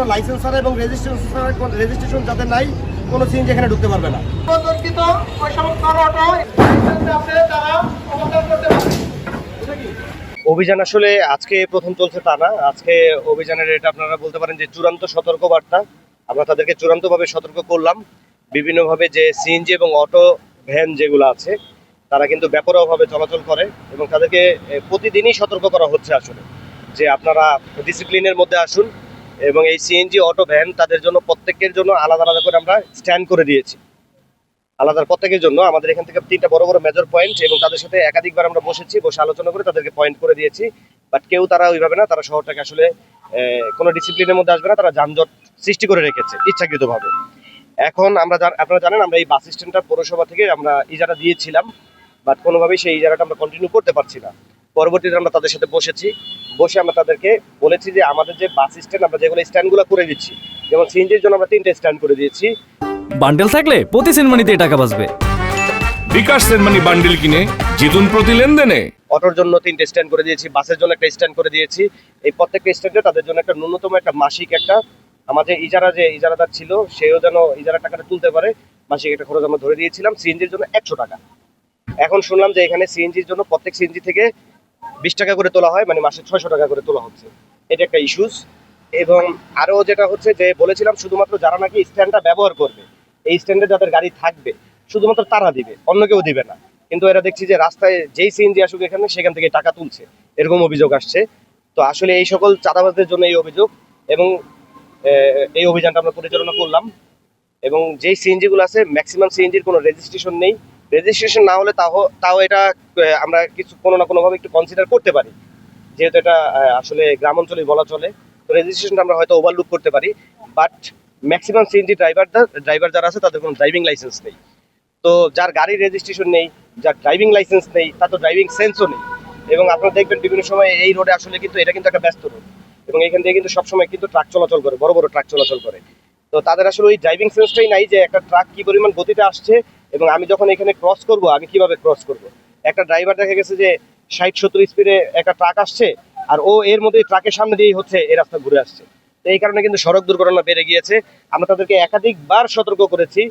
কোনো লাইসেন্স ছাড়া এবং রেজিস্ট্রেশন ছাড়া রেজিস্ট্রেশন যাদের নাই কোনো সিএনজি এখানে ঢুকতে পারবে না। সম্পর্কিত ওই সমস্ত অটো আছে তারা অবস্থান করতে পারবে। অভিযান আসলে আজকে প্রথম চলছে তা না। আজকে অভিযানের এটা আপনারা বলতে পারেন যে চূড়ান্ত সতর্ক বার্তা আমরা তাদেরকে চূড়ান্তভাবে সতর্ক করলাম। বিভিন্নভাবে যে সিএনজি এবং অটো ভ্যান যেগুলো আছে তারা কিন্তু ব্যাপকভাবে চলাচল করে এবং তাদেরকে প্রতিদিনই সতর্ক করা হচ্ছে আসলে। যে আপনারা ডিসিপ্লিনের মধ্যে আসুন এবং এই সিএনজি অটো ভ্যান তাদের জন্য প্রত্যেকের জন্য আলাদা আলাদা করে আমরা স্ট্যান্ড করে দিয়েছি। আলাদা প্রত্যেকের জন্য। আমাদের এখান থেকে তিনটা বড় বড় মেজর পয়েন্ট এবং তাদের সাথে একাধিকবার আমরা বসেছি, বসে আলোচনা করে তাদেরকে পয়েন্ট করে দিয়েছি। বাট কেউ তারা ওইভাবে না, তারা শহরটাকে আসলে কোনো ডিসিপ্লিনের মধ্যে আসবে না, তারা যানজট সৃষ্টি করে রেখেছে, ইচ্ছাকৃতভাবে। এখন আমরা আপনারা জানেন, আমরা এই বাস স্ট্যান্ডটা পৌরসভা থেকে আমরা ইজারা দিয়েছিলাম বাট কোনোভাবেই সেই ইজারাটা আমরা কন্টিনিউ করতে পারছি না। পরবর্তীতে আমরা তাদের সাথে বসেছি। বসে আমরা তাদেরকে বলেছি যে আমাদের যে বাস স্ট্যান্ড আমরা যেগুলো স্ট্যান্ডগুলো করে দিচ্ছি যেমন সিএনজির জন্য আমরা তিনটে স্ট্যান্ড করে দিয়েছি। বান্ডেল থাকলে প্রতি সিনেমানিতে টাকা বাঁচবে। বিকাশ সেনমানি বান্ডিল কিনে জিতুন প্রতি লেনদেনে। অটোর জন্য তিনটে স্ট্যান্ড করে দিয়েছি বাসের জন্য একটা স্ট্যান্ড করে দিয়েছি। এই প্রত্যেকটা স্ট্যান্ডে তাদের জন্য একটা ন্যূনতম একটা মাসিক একটা আমাদের ইজারা যে ইজারাদার ছিল সেও যেন ইজারা টাকাটা তুলতে পারে মাসিক একটা খরচ আমরা ধরে দিয়েছিলাম সিএনজির জন্য একশো টাকা। এখন শুনলাম যে এখানে সিএনজির জন্য প্রত্যেক সিএনজি থেকে বিশ টাকা করে তোলা হয় মানে মাসে ছয়শো টাকা করে তোলা হচ্ছে। এটা একটা ইস্যুস এবং আরও যেটা হচ্ছে যে বলেছিলাম, শুধুমাত্র যারা নাকি স্ট্যান্ডটা ব্যবহার করবে, এই স্ট্যান্ডে যাদের গাড়ি থাকবে, শুধুমাত্র তারা দিবে, অন্য কেউ দিবে না। কিন্তু এরা দেখছি যে রাস্তায় যেই সিএনজি আসুক এখানে, সেখান থেকে টাকা তুলছে। এরকম অভিযোগ আসছে। তো আসলে এই সকল চাঁদাবাজদের জন্য এই অভিযোগ এবং এই অভিযানটা আমরা পরিচালনা করলাম। এবং যেই সিএনজি গুলো আছে ম্যাক্সিমাম সিএনজির কোনো রেজিস্ট্রেশন নেই। রেজিস্ট্রেশন না হলে তাও তাও এটা আমরা কিছু কোনো না কোনোভাবে একটু কনসিডার করতে পারি। যেহেতু এটা আসলে গ্রাম অঞ্চলে বলা চলে। তো রেজিস্ট্রেশনটা আমরা হয়তো ওভারলুক করতে পারি। But maximum CNG driver driver যারা আছে, তাদের কোনো ড্রাইভিং লাইসেন্স নেই। তো যার গাড়ির রেজিস্ট্রেশন নেই, যার ড্রাইভিং লাইসেন্স নেই, তার তো ড্রাইভিং সেন্সও নেই। এবং আপনারা দেখবেন বিভিন্ন সময় এই রোডে আসলে কিন্তু এটা কিন্তু একটা ব্যস্ত রোড এবং এখান থেকে কিন্তু সবসময় কিন্তু ট্রাক চলাচল করে, বড় বড় ট্রাক চলাচল করে। তো তাদের আসলে ওই ড্রাইভিং সেন্সটাই নাই যে একটা ট্রাক কি পরিমাণ গতিতে আসছে এবং আমি যখন এখানে ক্রস করব আমি কীভাবে ক্রস করব? একটা ড্রাইভার দেখা গেছে যে ষাট, সত্তর স্পিডে একটা ট্রাক আসছে আর ও এর মধ্যে ট্রাকের সামনে দিয়েই হচ্ছে এই রাস্তা ঘুরে আসছে। তো এই কারণে কিন্তু সড়ক দুর্ঘটনা বেড়ে গিয়েছে। আমরা তাদেরকে একাধিকবার সতর্ক করেছি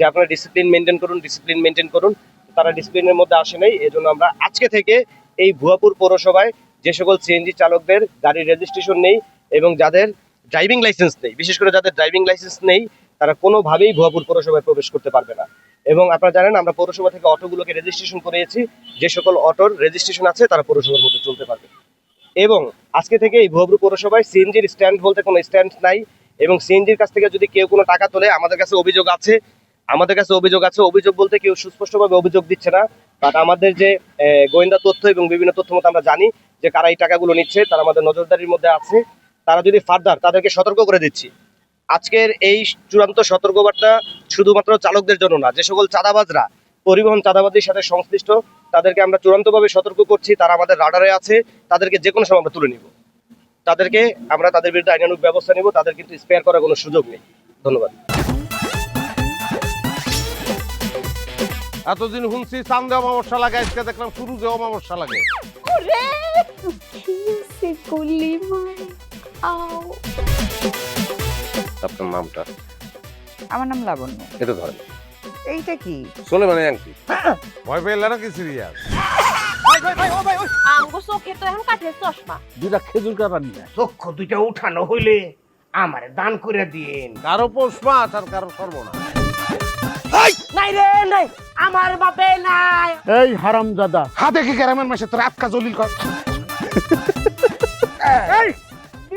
যে আপনারা ডিসিপ্লিন মেনটেন করুন ডিসিপ্লিন মেনটেন করুন। তারা ডিসিপ্লিনের মধ্যে আসে নাই, এজন্য আমরা আজকে থেকে এই ভুয়াপুর পৌরসভায় যে সকল সিএনজি চালকদের গাড়ির রেজিস্ট্রেশন নেই এবং যাদের ড্রাইভিং লাইসেন্স নেই, বিশেষ করে যাদের ড্রাইভিং লাইসেন্স নেই, তারা কোনোভাবেই ভুয়াপুর পৌরসভায় প্রবেশ করতে পারবে না। এবং আপনারা জানেন, আমরা পৌরসভা থেকে অটোগুলোকে রেজিস্ট্রেশন করিয়েছি। যে সকল অটোর রেজিস্ট্রেশন আছে, তারা পৌরসভার মধ্যে চলতে পারবে। এবং আজকে থেকে এই ভুয়াপুর পৌরসভায় সিএনজির স্ট্যান্ড বলতে কোনো স্ট্যান্ড নাই। এবং সিএনজির কাছ থেকে যদি কেউ কোনো টাকা তোলে, আমাদের কাছে অভিযোগ আছে। আমাদের কাছে অভিযোগ আছে। অভিযোগ বলতে কেউ সুস্পষ্টভাবে অভিযোগ দিচ্ছে না। বাট আমাদের যে গোয়েন্দা তথ্য এবং বিভিন্ন তথ্য মতো আমরা জানি যে কারা এই টাকাগুলো নিচ্ছে, তারা আমাদের নজরদারির মধ্যে আছে। তারা যদি ফার্দার তাদেরকে সতর্ক করে দিচ্ছি আজকের এই চূড়ান্ত সতর্কবার্তা শুধুমাত্র চালকদের জন্য না যে সকল চাঁদাবাজরা পরিবহন চাঁদাবাজির সাথে সংশ্লিষ্ট তাদেরকে আমরা চূড়ান্তভাবে সতর্ক করছি তারা আমাদের রাডারে আছে তাদেরকে যে কোনো সময় আমরা তুলে নিব। তাদেরকে আমরা তাদের বিরুদ্ধে আইনানুগ ব্যবস্থা নিব তাদের কিন্তু স্পেয়ার করার কোনো সুযোগ নেই। ধন্যবাদ। এতদিন শুনছি চান্দে অমাবস্যা লাগে আজকে দেখলাম শুরুতে অমাবস্যা লাগে। ওরে কিসে আও। আপনার নামটা? আমার নাম লাবণ্য। এটা ধরেন। এইটা কি? চলে মানে আংটি ভয় পেলে নাকি সিরিয়াস? আমগো চোখে তো এখন কাঠের চশমা। দুটা খেজুর কাটা নিয়ে চক্ষু দুইটা উঠানো হইলে আমার দান করে দিন কারও পোষ মাছ আর কারও সর্বনা নাই রে নাই। আমার বাপে নাই। এই হারাম দাদা হাতে কি গ্রামের মাসে তোর আটকা জলিল কর।